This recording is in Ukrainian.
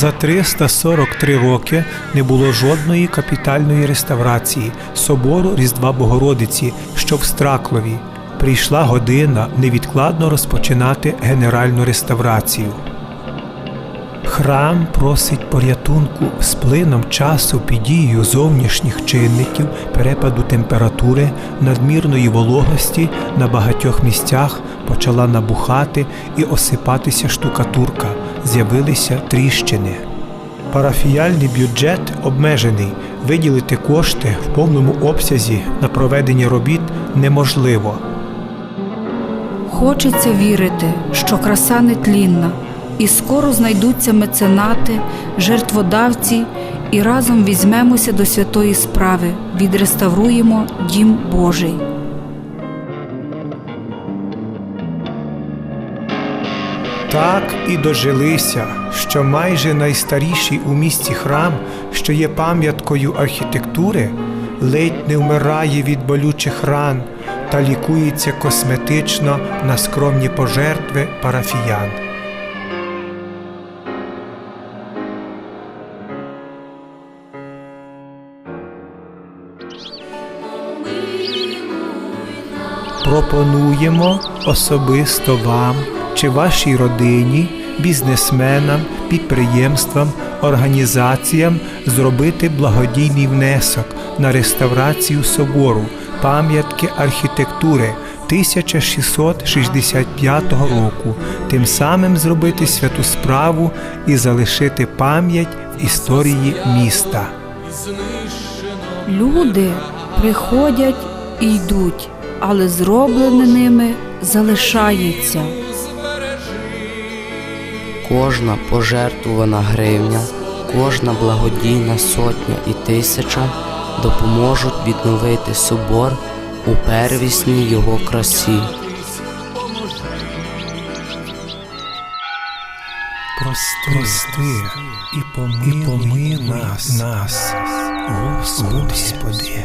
За 343 роки не було жодної капітальної реставрації собору Різдва Богородиці, що в Страклові. Прийшла година невідкладно розпочинати генеральну реставрацію. Храм просить порятунку з плином часу під дією зовнішніх чинників, перепаду температури, надмірної вологості на багатьох місцях почала набухати і осипатися штукатурка, з'явилися тріщини. Парафіяльний бюджет обмежений. Виділити кошти в повному обсязі на проведення робіт неможливо. Хочеться вірити, що краса нетлінна, і скоро знайдуться меценати, жертводавці, і разом візьмемося до святої справи, відреставруємо дім Божий. Так і дожилися, що майже найстаріший у місті храм, що є пам'яткою архітектури, ледь не вмирає від болючих ран та лікується косметично на скромні пожертви парафіян. Пропонуємо особисто вам чи вашій родині, бізнесменам, підприємствам, організаціям зробити благодійний внесок на реставрацію собору, пам'ятки архітектури 1665 року, тим самим зробити святу справу і залишити пам'ять в історії міста. Люди приходять і йдуть, але зроблене ними залишається. Кожна пожертвувана гривня, кожна благодійна сотня і тисяча допоможуть відновити собор у первісній його красі. Прости, прости і помилуй, нас, нас, Господи.